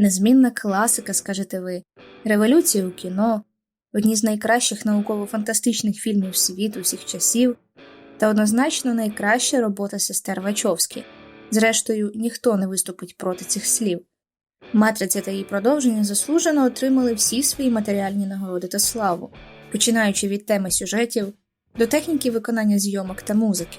Незмінна класика, скажете ви, революція у кіно, одні з найкращих науково-фантастичних фільмів світу всіх часів, та однозначно найкраща робота сестер Вачовські. Зрештою, ніхто не виступить проти цих слів. Матриця та її продовження заслужено отримали всі свої матеріальні нагороди та славу, починаючи від теми сюжетів до техніки виконання зйомок та музики.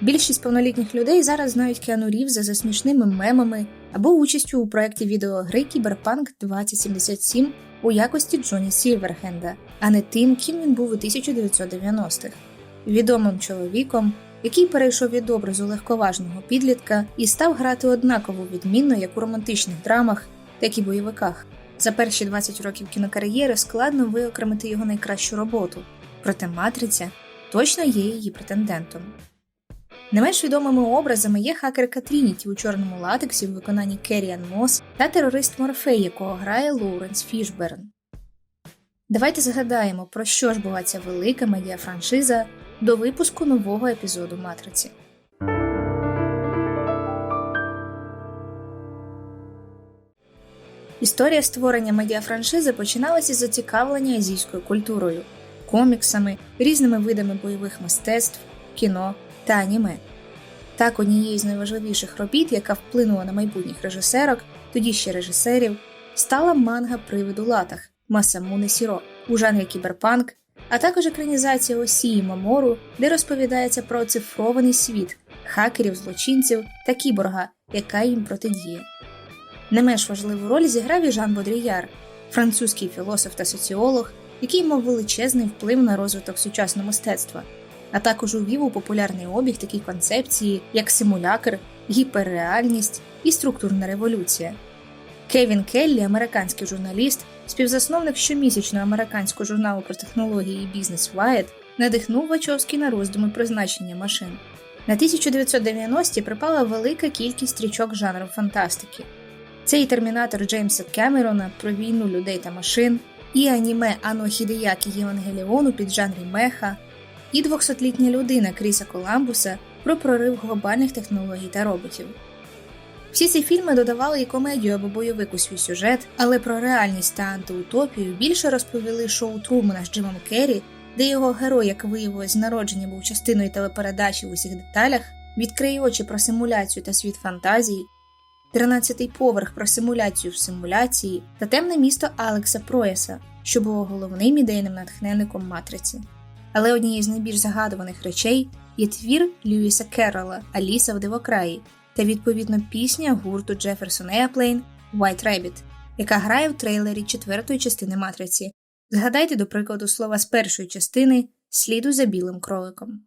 Більшість повнолітніх людей зараз знають Кіану Рівза за смішними мемами або участю у проєкті відеогри Кіберпанк 2077 у якості Джоні Сільверхенда, а не тим, ким він був у 1990-х, відомим чоловіком, який перейшов від образу легковажного підлітка і став грати однаково відмінно як у романтичних драмах, так і бойовиках. За перші 20 років кінокар'єри складно виокремити його найкращу роботу, проте матриця точно є її претендентом. Не менш відомими образами є хакерка Трініті у чорному латексі в виконанні Керріан Мос та терорист Морфей, якого грає Лоуренс Фішберн. Давайте згадаємо, про що ж була ця велика медіафраншиза до випуску нового епізоду Матриці. Історія створення медіафраншизи починалася з зацікавлення азійською культурою, коміксами, різними видами бойових мистецтв, кіно та аніме. Так, однією з найважливіших робіт, яка вплинула на майбутніх режисерок, тоді ще режисерів, стала манга Привид у латах Масамуне Сіро у жанрі кіберпанк, а також екранізація Осії Мамору, де розповідається про оцифрований світ, хакерів, злочинців та кіборга, яка їм протидіє. Не менш важливу роль зіграв і Жан Бодріяр, французький філософ та соціолог, який мав величезний вплив на розвиток сучасного мистецтва а також увів у популярний обіг такі концепції, як симулякр, гіперреальність і структурна революція. Кевін Келлі, американський журналіст, співзасновник щомісячного американського журналу про технології і бізнес Wired, надихнув Вачовський на роздуми про значення машин. На 1990-ті припала велика кількість стрічок жанру фантастики. Це і термінатор Джеймса Кемерона про війну людей та машин, і аніме Ано Хідеякі Євангеліону під жанрі меха, і 200-літня людина Кріса Коламбуса про прорив глобальних технологій та роботів. Всі ці фільми додавали і комедію або бойовик у свій сюжет, але про реальність та антиутопію більше розповіли шоу Трумана з Джимом Керрі, де його герой, як виявилось, з народження був частиною телепередачі в усіх деталях, відкриє очі про симуляцію та світ фантазії, 13-й поверх про симуляцію в симуляції та темне місто Алекса Проєса, що було головним ідейним натхненником матриці. Але однією з найбільш загадуваних речей є твір Льюіса Керрола Аліса в Дивокраї та відповідно пісня гурту Jefferson Airplane White Rabbit, яка грає в трейлері четвертої частини матриці. Згадайте, до прикладу, слова з першої частини сліду за білим кроликом.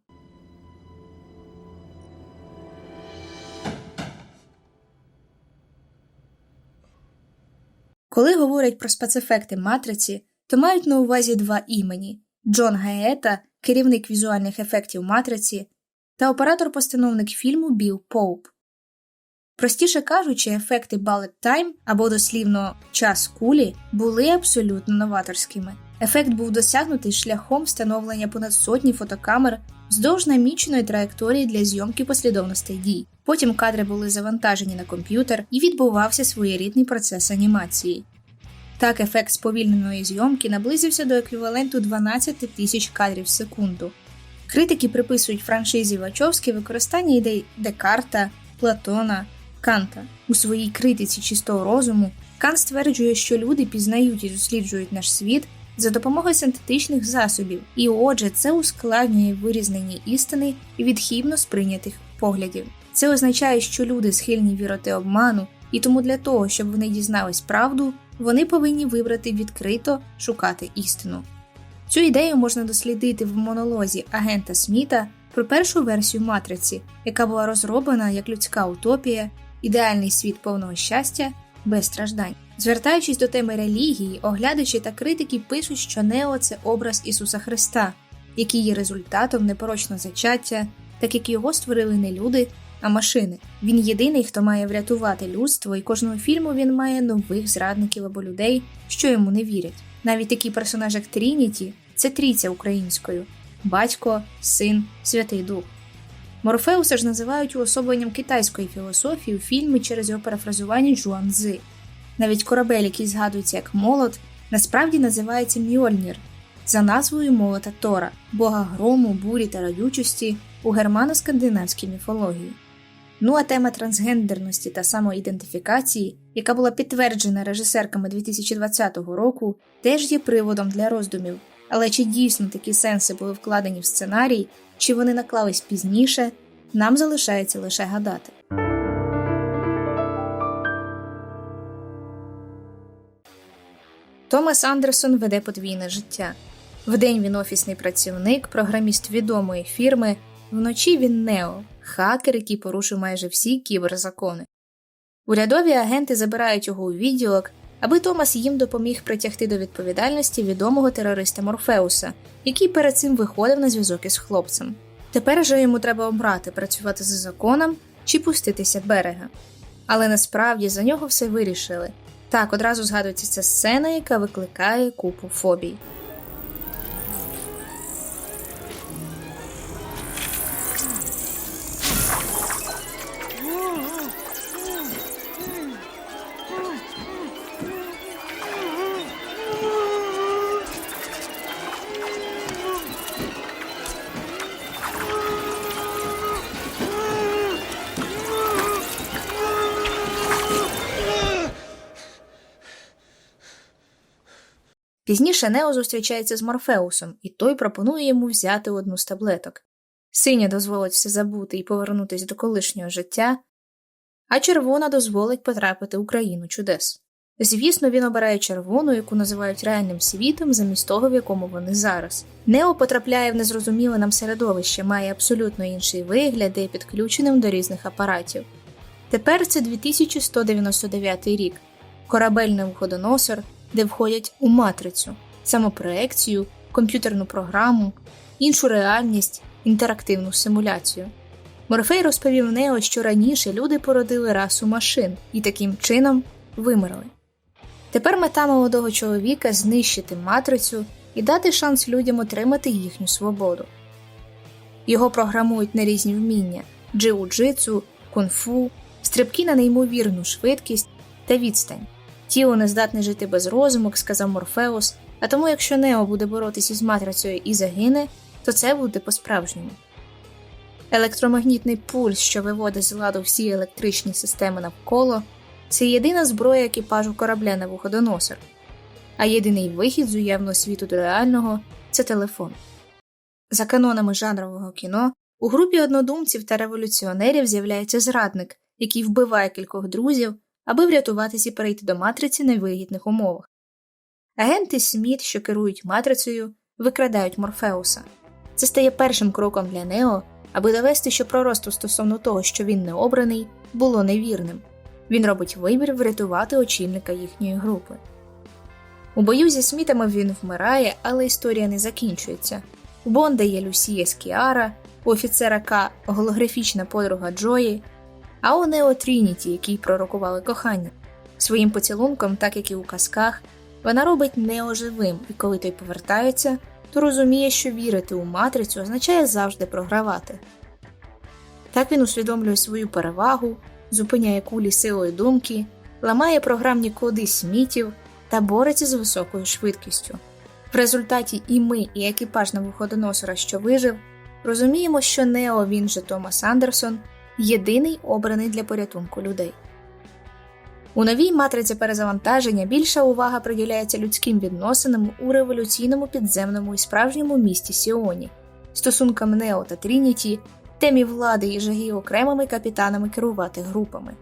Коли говорять про спецефекти матриці, то мають на увазі два імені Джон Гаета, керівник візуальних ефектів матриці, та оператор-постановник фільму Біл Поуп. Простіше кажучи, ефекти Bullet Time або дослівно час кулі були абсолютно новаторськими. Ефект був досягнутий шляхом встановлення понад сотні фотокамер вздовж наміченої траєкторії для зйомки послідовностей дій. Потім кадри були завантажені на комп'ютер і відбувався своєрідний процес анімації. Так, ефект сповільненої зйомки наблизився до еквіваленту 12 тисяч кадрів в секунду. Критики приписують франшизі Вачовські використання ідей Декарта, Платона, Канта. У своїй критиці чистого розуму Кант стверджує, що люди пізнають і досліджують наш світ за допомогою синтетичних засобів, і отже, це ускладнює вирізнення істини і відхибно сприйнятих поглядів. Це означає, що люди схильні вірити обману, і тому для того, щоб вони дізнались правду, вони повинні вибрати відкрито шукати істину. Цю ідею можна дослідити в монолозі агента Сміта про першу версію матриці, яка була розроблена як людська утопія, ідеальний світ повного щастя без страждань. Звертаючись до теми релігії, оглядачі та критики пишуть, що Нео це образ Ісуса Христа, який є результатом непорочного зачаття, так як його створили не люди, а машини. Він єдиний, хто має врятувати людство, і кожного фільму він має нових зрадників або людей, що йому не вірять. Навіть такий персонаж, як Трініті, це трійця українською: батько, син, святий дух. Морфеуса ж називають уособленням китайської філософії у фільмі через його парафразування Жуан Цзи. Навіть корабель, який згадується як молот, насправді називається Мьольнір за назвою молота Тора, бога грому, бурі та родючості у германо-скандинавській міфології. Ну а тема трансгендерності та самоідентифікації, яка була підтверджена режисерками 2020 року, теж є приводом для роздумів. Але чи дійсно такі сенси були вкладені в сценарій, чи вони наклались пізніше, нам залишається лише гадати. Томас Андерсон веде подвійне життя. Вдень він офісний працівник, програміст відомої фірми, вночі він Нео, хакер, який порушив майже всі кіберзакони. Урядові агенти забирають його у відділок, аби Томас їм допоміг притягти до відповідальності відомого терориста Морфеуса, який перед цим виходив на зв'язок із хлопцем. Тепер же йому треба обрати працювати за законом чи пуститися берега. Але насправді за нього все вирішили. Так, одразу згадується ця сцена, яка викликає купу фобій. Пізніше Нео зустрічається з Морфеусом, і той пропонує йому взяти одну з таблеток. Синя дозволить все забути і повернутися до колишнього життя, а червона дозволить потрапити у країну чудес. Звісно, він обирає червону, яку називають реальним світом, замість того, в якому вони зараз. Нео потрапляє в незрозуміле нам середовище, має абсолютно інший вигляд і є підключеним до різних апаратів. Тепер це 2199 рік, корабельний входоносор, де входять у матрицю, самопроекцію, комп'ютерну програму, іншу реальність, інтерактивну симуляцію. Морфей розповів Нео, що раніше люди породили расу машин і таким чином вимерли. Тепер мета молодого чоловіка знищити матрицю і дати шанс людям отримати їхню свободу. Його програмують на різні вміння джиу-джитсу, кунг-фу, стрибки на неймовірну швидкість та відстань. Тіло не здатне жити без розуму, сказав Морфеус, а тому, якщо Нео буде боротися з матрицею і загине, то це буде по-справжньому. Електромагнітний пульс, що виводить з ладу всі електричні системи навколо, це єдина зброя екіпажу корабля на вуходоносор, а єдиний вихід з уявного світу до реального це телефон. За канонами жанрового кіно у групі однодумців та революціонерів з'являється зрадник, який вбиває кількох друзів аби врятуватись і перейти до матриці на вигідних умовах. Агенти Сміт, що керують матрицею, викрадають Морфеуса. Це стає першим кроком для Нео, аби довести, що проросту стосовно того, що він не обраний, було невірним. Він робить вибір врятувати очільника їхньої групи. У бою зі Смітами він вмирає, але історія не закінчується. У Бонда є Люсія Скіара, у офіцера К голографічна подруга Джої, а у Нео Трініті, який пророкували кохання. Своїм поцілунком, так як і у казках, вона робить Нео живим, і коли той повертається, то розуміє, що вірити у матрицю означає завжди програвати. Так він усвідомлює свою перевагу, зупиняє кулі силою думки, ламає програмні коди смітів та бореться з високою швидкістю. В результаті і ми, і екіпаж новоходоносора, що вижив, розуміємо, що Нео він же Томас Андерсон єдиний обраний для порятунку людей. У новій матриці перезавантаження більша увага приділяється людським відносинам у революційному підземному і справжньому місті Сіоні, стосункам Нео та Трініті, темі влади і жаги окремими капітанами керувати групами.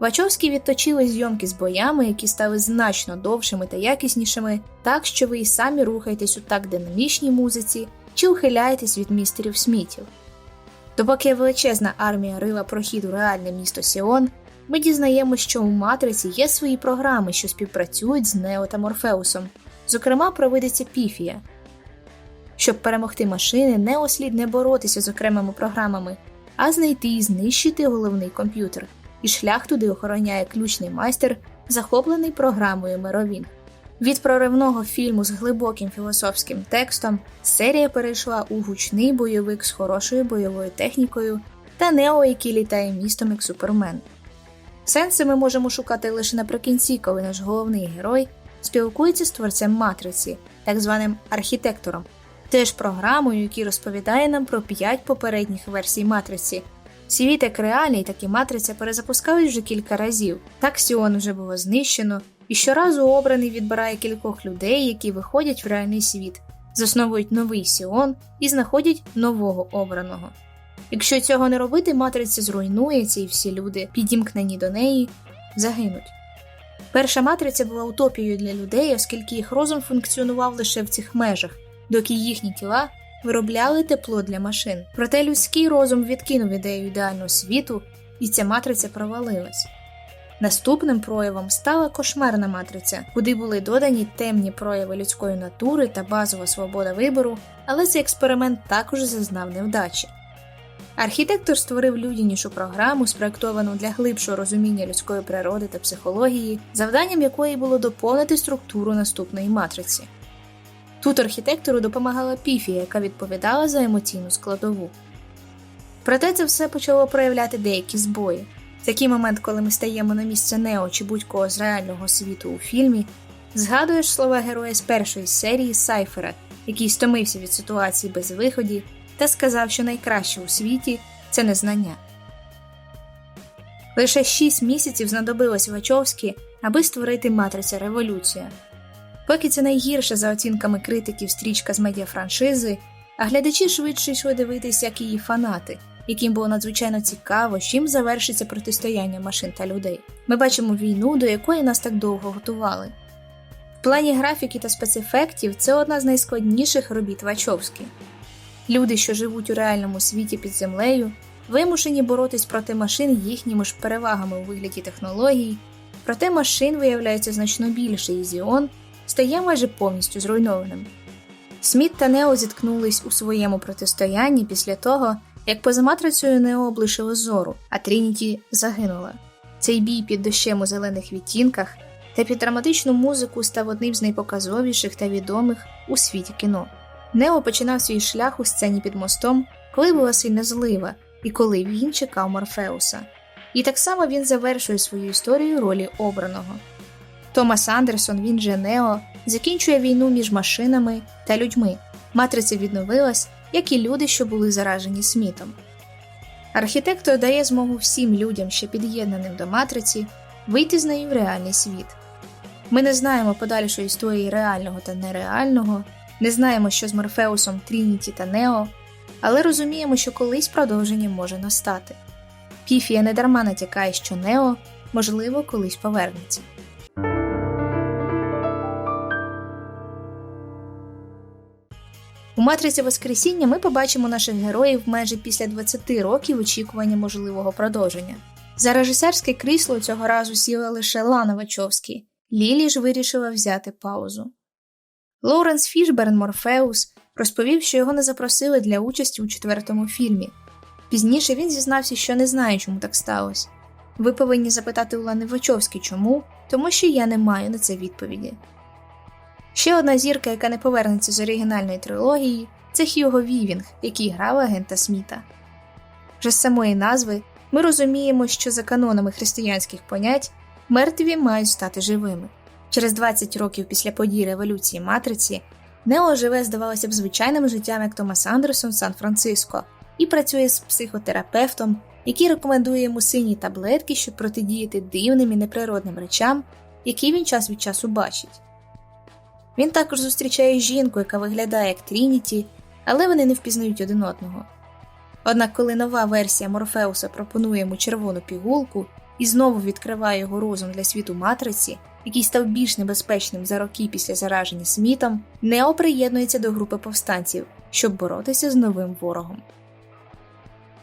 Вачовські відточили зйомки з боями, які стали значно довшими та якіснішими, так що ви і самі рухаєтесь у так динамічній музиці чи ухиляєтесь від містерів смітів. Допоки величезна армія рила прохід у реальне місто Сіон, ми дізнаємося, що у матриці є свої програми, що співпрацюють з Нео та Морфеусом, зокрема, провидиться Піфія. Щоб перемогти машини, Нео слід не боротися з окремими програмами, а знайти і знищити головний комп'ютер, і шлях туди охороняє ключний майстер, захоплений програмою Меровін. Від проривного фільму з глибоким філософським текстом серія перейшла у гучний бойовик з хорошою бойовою технікою та Нео, який літає містом як Супермен. Сенси ми можемо шукати лише наприкінці, коли наш головний герой спілкується з творцем матриці, так званим архітектором, теж програмою, який розповідає нам про п'ять попередніх версій матриці. Світ як реальний, так і матриця перезапускають вже кілька разів. Так Сіон вже було знищено, і щоразу обраний відбирає кількох людей, які виходять в реальний світ, засновують новий Сіон і знаходять нового обраного. Якщо цього не робити, матриця зруйнується і всі люди, підімкнені до неї, загинуть. Перша матриця була утопією для людей, оскільки їх розум функціонував лише в цих межах, доки їхні тіла виробляли тепло для машин. Проте людський розум відкинув ідею ідеального світу, і ця матриця провалилась. Наступним проявом стала кошмарна матриця, куди були додані темні прояви людської натури та базова свобода вибору, але цей експеримент також зазнав невдачі. Архітектор створив людянішу програму, спроектовану для глибшого розуміння людської природи та психології, завданням якої було доповнити структуру наступної матриці. Тут архітектору допомагала Піфія, яка відповідала за емоційну складову. Проте це все почало проявляти деякі збої. Такий момент, коли ми стаємо на місце Нео чи будь-кого з реального світу у фільмі, згадуєш слова героя з першої серії Сайфера, який стомився від ситуації без виходів та сказав, що найкраще у світі це незнання. Лише шість місяців знадобилось Вачовські, аби створити матриця революція. Поки це найгірша за оцінками критиків стрічка з медіафраншизи, а глядачі швидше йшли дивитись, як її фанати, яким було надзвичайно цікаво, чим завершиться протистояння машин та людей. Ми бачимо війну, до якої нас так довго готували. В плані графіки та спецефектів це одна з найскладніших робіт Вачовські. Люди, що живуть у реальному світі під землею, вимушені боротись проти машин їхніми ж перевагами у вигляді технологій, проте машин виявляється значно більше, і Зіон стає майже повністю зруйнованим. Сміт та Нео зіткнулись у своєму протистоянні після того, як поза матрицею Нео облишило зору, а Трініті загинула. Цей бій під дощем у зелених відтінках та під драматичну музику став одним з найпоказовіших та відомих у світі кіно. Нео починав свій шлях у сцені під мостом, коли була сильна злива, і коли він чекав Морфеуса. І так само він завершує свою історію ролі обраного. Томас Андерсон, він же Нео, закінчує війну між машинами та людьми. Матриця відновилась, як і люди, що були заражені смітом. Архітектор дає змогу всім людям, ще під'єднаним до матриці, вийти з неї в реальний світ. Ми не знаємо подальшої історії реального та нереального, не знаємо, що з Морфеусом, Трініті та Нео, але розуміємо, що колись продовження може настати. Піфія недарма натякає, що Нео, можливо, колись повернеться. У матриці Воскресіння ми побачимо наших героїв майже після 20 років очікування можливого продовження. За режисерське крісло цього разу сіла лише Лана Вачовський. Лілі ж вирішила взяти паузу. Лоуренс Фішберн Морфеус розповів, що його не запросили для участі у четвертому фільмі. Пізніше він зізнався, що не знає, чому так сталося. Ви повинні запитати у Лани Вачовській чому, тому що я не маю на це відповіді. Ще одна зірка, яка не повернеться з оригінальної трилогії, це Хьюго Вівінг, який грав агента Сміта. Вже з самої назви ми розуміємо, що за канонами християнських понять мертві мають стати живими. Через 20 років після подій революції Матриці Нео живе, здавалося б, звичайним життям як Томас Андерсон в Сан-Франциско і працює з психотерапевтом, який рекомендує йому сині таблетки, щоб протидіяти дивним і неприродним речам, які він час від часу бачить. Він також зустрічає жінку, яка виглядає як Трініті, але вони не впізнають один одного. Однак, коли нова версія Морфеуса пропонує йому червону пігулку і знову відкриває його розум для світу матриці, який став більш небезпечним за роки після зараження Смітом, Нео приєднується до групи повстанців, щоб боротися з новим ворогом.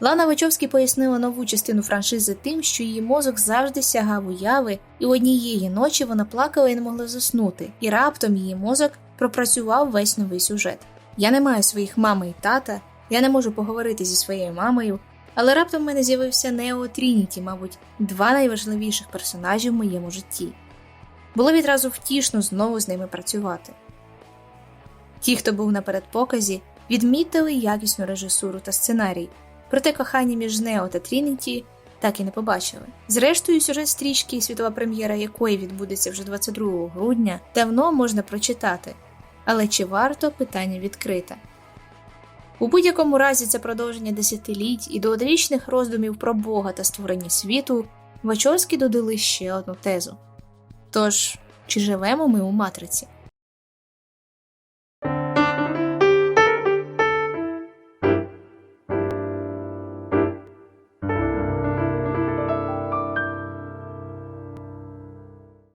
Лана Вачовський пояснила нову частину франшизи тим, що її мозок завжди сягав уяви, і однієї ночі вона плакала і не могла заснути, і раптом її мозок пропрацював весь новий сюжет. Я не маю своїх мами і тата, я не можу поговорити зі своєю мамою, але раптом в мене з'явився Нео Трініті, мабуть, два найважливіших персонажі в моєму житті. Було відразу втішно знову з ними працювати. Ті, хто був на передпоказі, відмітили якісну режисуру та сценарій, проте кохання між Нео та Трініті так і не побачили. Зрештою, сюжет стрічки, світова прем'єра якої відбудеться вже 22 грудня, давно можна прочитати. Але чи варто питання відкрите? У будь-якому разі це продовження десятиліть і до одвічних роздумів про Бога та створення світу Вачовські додали ще одну тезу. Тож, чи живемо ми у матриці?